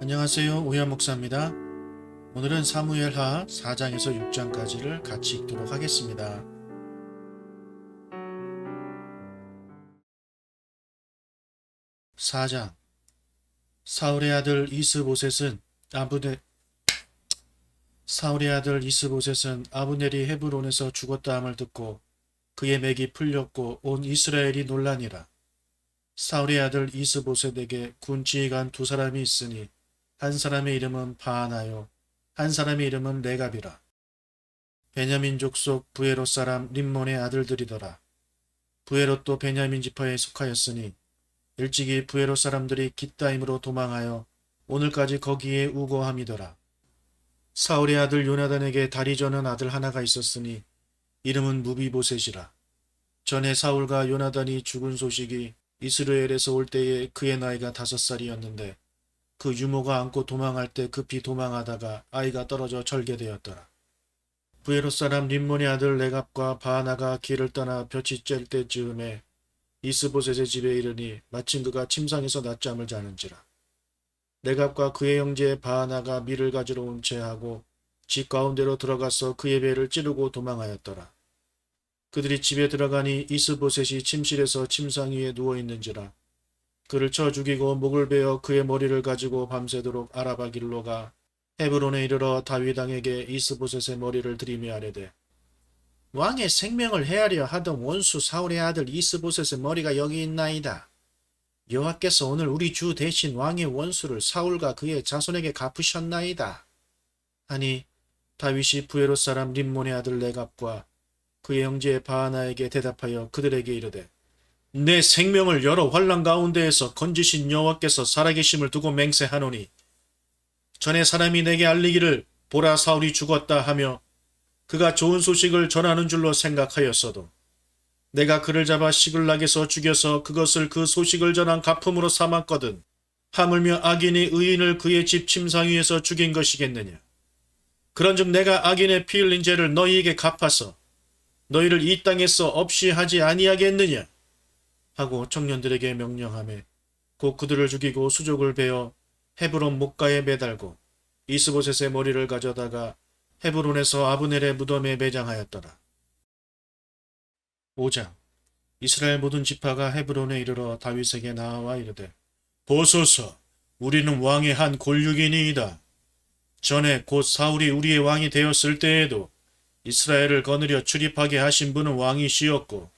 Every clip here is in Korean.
안녕하세요. 오현 목사입니다. 오늘은 사무엘하 4장에서 6장까지를 같이 읽도록 하겠습니다. 사장 사울의 아들 이스보셋은 아브네 사울의 아들 이스보셋은 아브넬이 헤브론에서 죽었다 함을 듣고 그의 맥이 풀렸고 온 이스라엘이 논란이라. 사울의 아들 이스보셋에게 군 지휘관 두 사람이 있으니 한 사람의 이름은 바하나요 한 사람의 이름은 레갑이라. 베냐민 족 속 부에롯 사람 림몬의 아들들이더라. 부에롯도 베냐민 지파에 속하였으니 일찍이 부에롯 사람들이 기타임으로 도망하여 오늘까지 거기에 우거함이더라. 사울의 아들 요나단에게 다리 저는 아들 하나가 있었으니 이름은 무비보셋이라. 전에 사울과 요나단이 죽은 소식이 이스라엘에서 올 때에 그의 나이가 다섯 살이었는데 그 유모가 안고 도망할 때 급히 도망하다가 아이가 떨어져 절개되었더라. 부에롯 사람 림몬의 아들 레갑과 바하나가 길을 떠나 볕이 쬐을 때쯤에 이스보셋의 집에 이르니 마침 그가 침상에서 낮잠을 자는지라. 레갑과 그의 형제 바하나가 밀을 가지러 온 채하고 집 가운데로 들어가서 그의 배를 찌르고 도망하였더라. 그들이 집에 들어가니 이스보셋이 침실에서 침상 위에 누워 있는지라. 그를 쳐 죽이고 목을 베어 그의 머리를 가지고 밤새도록 아라바 길로 가 헤브론에 이르러 다윗왕에게 이스보셋의 머리를 들이며 아뢰되 왕의 생명을 헤아려 하던 원수 사울의 아들 이스보셋의 머리가 여기 있나이다. 여호와께서 오늘 우리 주 대신 왕의 원수를 사울과 그의 자손에게 갚으셨나이다. 하니 다윗이 부에롯 사람 림몬의 아들 레갑과 그의 형제 바하나에게 대답하여 그들에게 이르되 내 생명을 여러 환란 가운데에서 건지신 여호와께서 살아계심을 두고 맹세하노니 전에 사람이 내게 알리기를 보라 사울이 죽었다 하며 그가 좋은 소식을 전하는 줄로 생각하였어도 내가 그를 잡아 시글락에서 죽여서 그것을 그 소식을 전한 가품으로 삼았거든 하물며 악인이 의인을 그의 집 침상 위에서 죽인 것이겠느냐? 그런즉 내가 악인의 피 흘린 죄를 너희에게 갚아서 너희를 이 땅에서 없이 하지 아니하겠느냐 하고 청년들에게 명령하매 곧 그들을 죽이고 수족을 베어 헤브론 목가에 매달고 이스보셋의 머리를 가져다가 헤브론에서 아브넬의 무덤에 매장하였더라. 5장 이스라엘 모든 지파가 헤브론에 이르러 다윗에게 나와 이르되 보소서 우리는 왕의 한 골육이니이다. 전에 곧 사울이 우리의 왕이 되었을 때에도 이스라엘을 거느려 출입하게 하신 분은 왕이시었고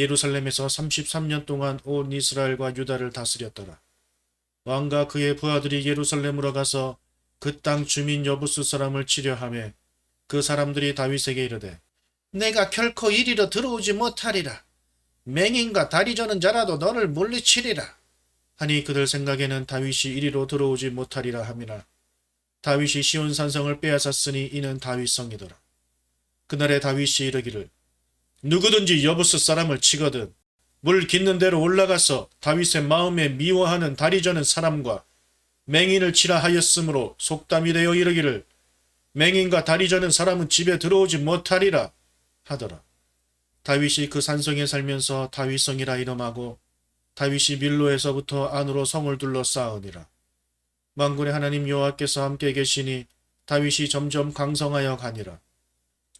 예루살렘에서 33년 동안 온 이스라엘과 유다를 다스렸더라. 왕과 그의 부하들이 예루살렘으로 가서 그 땅 주민 여부스 사람을 치려하며 그 사람들이 다윗에게 이르되 내가 결코 이리로 들어오지 못하리라. 맹인과 다리 저는 자라도 너를 물리치리라. 하니 그들 생각에는 다윗이 이리로 들어오지 못하리라 함이라. 다윗이 시온 산성을 빼앗았으니 이는 다윗성이더라. 그날에 다윗이 이르기를 누구든지 여부스 사람을 치거든 물 깃는 대로 올라가서 다윗의 마음에 미워하는 다리 저는 사람과 맹인을 치라 하였으므로 속담이 되어 이르기를 맹인과 다리 저는 사람은 집에 들어오지 못하리라 하더라. 다윗이 그 산성에 살면서 다윗성이라 이름하고 다윗이 밀로에서부터 안으로 성을 둘러 쌓으니라. 만군의 하나님 여호와께서 함께 계시니 다윗이 점점 강성하여 가니라.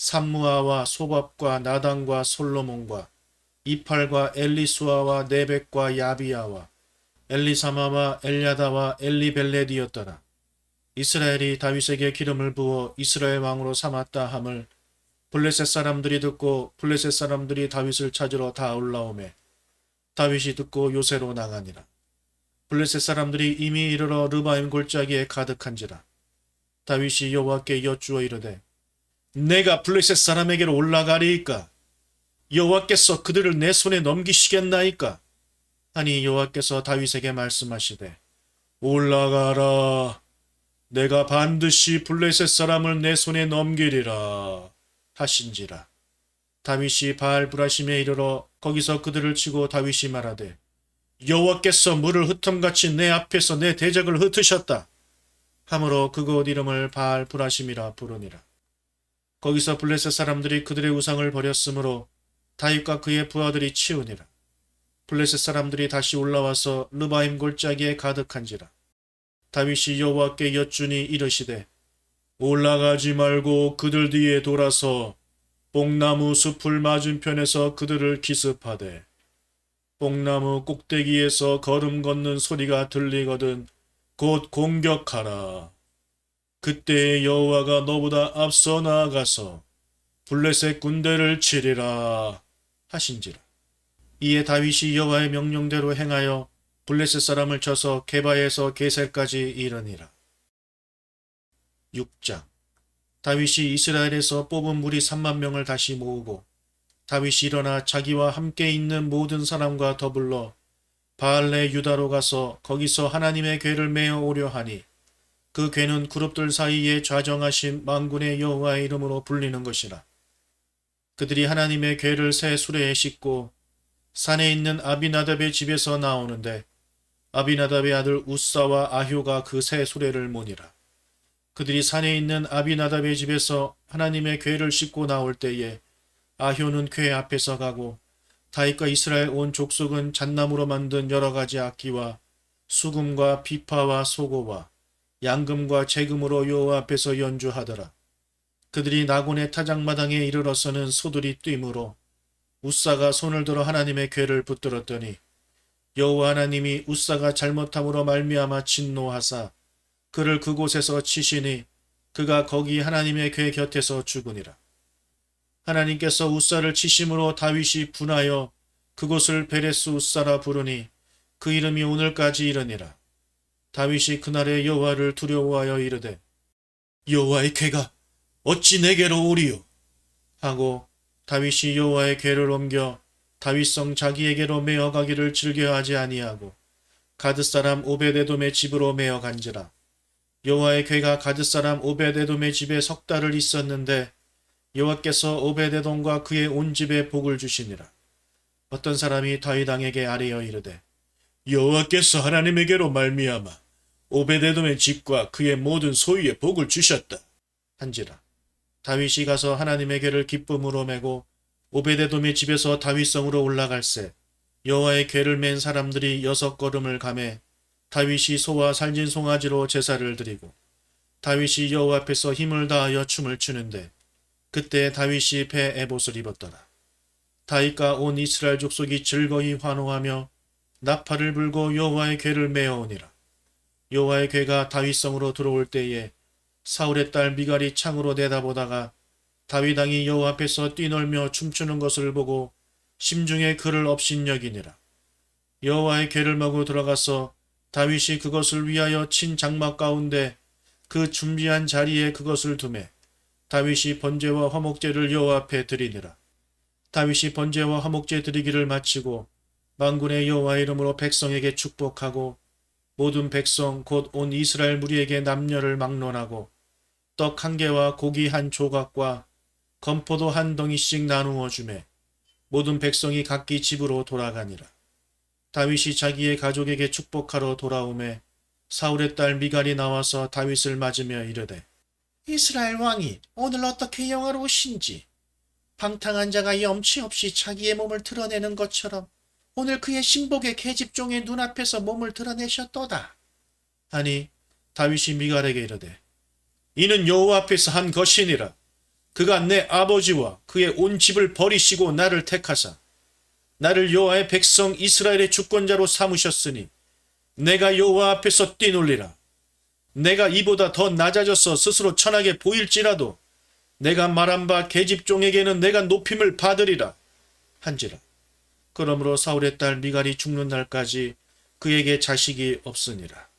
삼무아와 소밥과 나단과 솔로몬과 이팔과 엘리수아와 네벡과 야비야와 엘리사마와 엘야다와 엘리벨렛이었더라. 이스라엘이 다윗에게 기름을 부어 이스라엘 왕으로 삼았다 함을 블레셋 사람들이 듣고 블레셋 사람들이 다윗을 찾으러 다 올라오매 다윗이 듣고 요새로 나가니라. 블레셋 사람들이 이미 이르러 르바임 골짜기에 가득한지라. 다윗이 여호와께 여쭈어 이르되 내가 블레셋 사람에게로 올라가리이까? 여호와께서 그들을 내 손에 넘기시겠나이까? 하니 여호와께서 다윗에게 말씀하시되 올라가라. 내가 반드시 블레셋 사람을 내 손에 넘기리라 하신지라. 다윗이 바알 브라심에 이르러 거기서 그들을 치고 다윗이 말하되 여호와께서 물을 흩음같이 내 앞에서 내 대적을 흩으셨다. 함으로 그곳 이름을 바알 브라심이라 부르니라 거기서 블레셋 사람들이 그들의 우상을 버렸으므로 다윗과 그의 부하들이 치우니라 블레셋 사람들이 다시 올라와서 르바임 골짜기에 가득한지라 다윗이 여호와께 여쭈니 이르시되 올라가지 말고 그들 뒤에 돌아서 뽕나무 숲을 맞은편에서 그들을 기습하되 뽕나무 꼭대기에서 걸음 걷는 소리가 들리거든 곧 공격하라. 그때 여호와가 너보다 앞서 나아가서 블레셋 군대를 치리라 하신지라. 이에 다윗이 여호와의 명령대로 행하여 블레셋 사람을 쳐서 게바에서 게셀까지 이르니라. 6장 다윗이 이스라엘에서 뽑은 무리 3만 명을 다시 모으고 다윗이 일어나 자기와 함께 있는 모든 사람과 더불러 바알레 유다로 가서 거기서 하나님의 궤를 메어 오려 하니 그 궤는 그룹들 사이에 좌정하신 만군의 여호와의 이름으로 불리는 것이라. 그들이 하나님의 궤를 새 수레에 싣고 산에 있는 아비나답의 집에서 나오는데 아비나답의 아들 우사와 아효가 그 새 수레를 모니라. 그들이 산에 있는 아비나답의 집에서 하나님의 궤를 싣고 나올 때에 아효는 궤 앞에서 가고 다윗과 이스라엘 온 족속은 잣나무로 만든 여러 가지 악기와 수금과 비파와 소고와 양금과 재금으로 여호와 앞에서 연주하더라. 그들이 나곤의 타작마당에 이르러서는 소들이 뛰므로 우사가 손을 들어 하나님의 궤를 붙들었더니 여호와 하나님이 우사가 잘못함으로 말미암아 진노하사 그를 그곳에서 치시니 그가 거기 하나님의 궤 곁에서 죽으니라. 하나님께서 우사를 치심으로 다윗이 분하여 그곳을 베레스 우사라 부르니 그 이름이 오늘까지 이르니라. 다윗이 그날의 여호와를 두려워하여 이르되 여호와의 궤가 어찌 내게로 오리요? 하고 다윗이 여호와의 궤를 옮겨 다윗성 자기에게로 메어 가기를 즐겨하지 아니하고 가드 사람 오베데돔의 집으로 메어 간지라. 여호와의 궤가 가드 사람 오베데돔의 집에 석 달을 있었는데 여호와께서 오베데돔과 그의 온 집에 복을 주시니라. 어떤 사람이 다윗 왕에게 아뢰어 이르되 여호와께서 하나님에게로 말미암아 오베데돔의 집과 그의 모든 소유에 복을 주셨다 한지라 다윗이 가서 하나님의 궤를 기쁨으로 메고 오베데돔의 집에서 다윗성으로 올라갈새 여호와의 궤를 맨 사람들이 여섯 걸음을 가매 다윗이 소와 살진 송아지로 제사를 드리고 다윗이 여호와 앞에서 힘을 다하여 춤을 추는데 그때 다윗이 배 에봇을 입었더라. 다윗과 온 이스라엘 족속이 즐거이 환호하며 나팔을 불고 여호와의 궤를 메어오니라. 여호와의 궤가 다윗성으로 들어올 때에 사울의 딸 미갈이 창으로 내다보다가 다윗 왕이 여호와 앞에서 뛰놀며 춤추는 것을 보고 심중에 그를 업신여기니라. 여호와의 궤를 마고 들어가서 다윗이 그것을 위하여 친 장막 가운데 그 준비한 자리에 그것을 두매 다윗이 번제와 화목제를 여호와 앞에 드리니라. 다윗이 번제와 화목제 드리기를 마치고 만군의 여호와 이름으로 백성에게 축복하고 모든 백성 곧 온 이스라엘 무리에게 남녀를 막론하고 떡 한 개와 고기 한 조각과 건포도 한 덩이씩 나누어 주매 모든 백성이 각기 집으로 돌아가니라. 다윗이 자기의 가족에게 축복하러 돌아오매 사울의 딸 미갈이 나와서 다윗을 맞으며 이르되 이스라엘 왕이 오늘 어떻게 영화로우신지 방탕한 자가 염치 없이 자기의 몸을 드러내는 것처럼 오늘 그의 신복의 계집종의 눈앞에서 몸을 드러내셨도다. 하니 다윗이 미갈에게 이르되 이는 여호와 앞에서 한 것이니라. 그가 내 아버지와 그의 온 집을 버리시고 나를 택하사 나를 여호와의 백성 이스라엘의 주권자로 삼으셨으니 내가 여호와 앞에서 뛰놀리라. 내가 이보다 더 낮아져서 스스로 천하게 보일지라도 내가 말한 바 계집종에게는 내가 높임을 받으리라 한지라. 그러므로 사울의 딸 미갈이 죽는 날까지 그에게 자식이 없으니라.